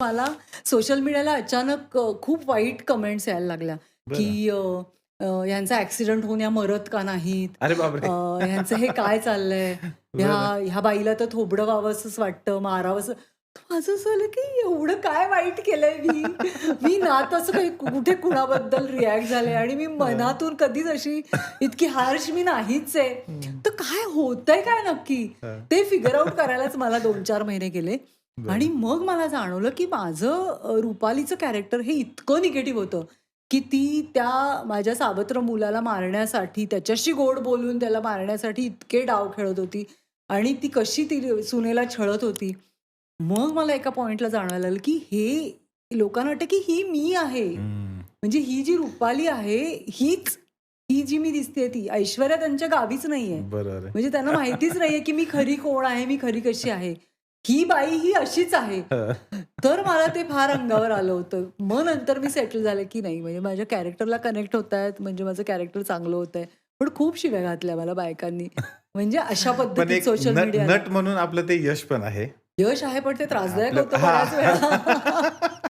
मला सोशल मीडियाला अचानक खूप वाईट कमेंट्स यायला लागल्या. की यांचा ऍक्सिडेंट होऊन या मरत का नाहीत? ह्यांचं हे काय चाललंय? ह्या ह्या बाईला तर थोबडं व्हावंसंच वाटतं मारावंसं. माझं असं झालं की एवढं काय वाईट केलंय मी? मी ना तसं काही कुठे कुणाबद्दल रिॲक्ट झाले आणि मी मनातून कधीच अशी इतकी हार्श मी नाहीच आहे. तर काय होतंय काय नक्की. ते फिगर आउट करायलाच मला दोन चार महिने गेले. आणि मग मला जाणवलं की माझं अ, रुपालीचं कॅरेक्टर हे इतकं निगेटिव्ह होतं की ती त्या माझ्या सावत्र मुलाला मारण्यासाठी त्याच्याशी गोड बोलून त्याला मारण्यासाठी इतके डाव खेळत होती आणि ती कशी ती सुनेला छळत होती. मग मला एका पॉइंटला जाणवायला लागलं की हे लोकांना वाटतं की ही मी आहे. हम्म. म्हणजे ही जी रुपाली आहे हीच ही जी मी दिसते ती ऐश्वर्या त्यांच्या गावीच नाहीये. बरोबर आहे. म्हणजे त्यांना माहितीच नाहीये की मी खरी कोण आहे मी खरी कशी आहे. ही बाई ही अशीच आहे. तर मला ते फार अंगावर आलं होतं. मग नंतर मी सेटल झाले की नाही म्हणजे माझ्या कॅरेक्टरला कनेक्ट होत आहेत म्हणजे माझं कॅरेक्टर चांगलं होत आहे पण खूप शिव्या घातल्या मला बायकांनी. म्हणजे अशा पद्धतीत एक सोशल मीडिया नट म्हणून आपलं ते यश पण आहे. यश आहे पण ते त्रासदायक होतं बऱ्याच. वेळा.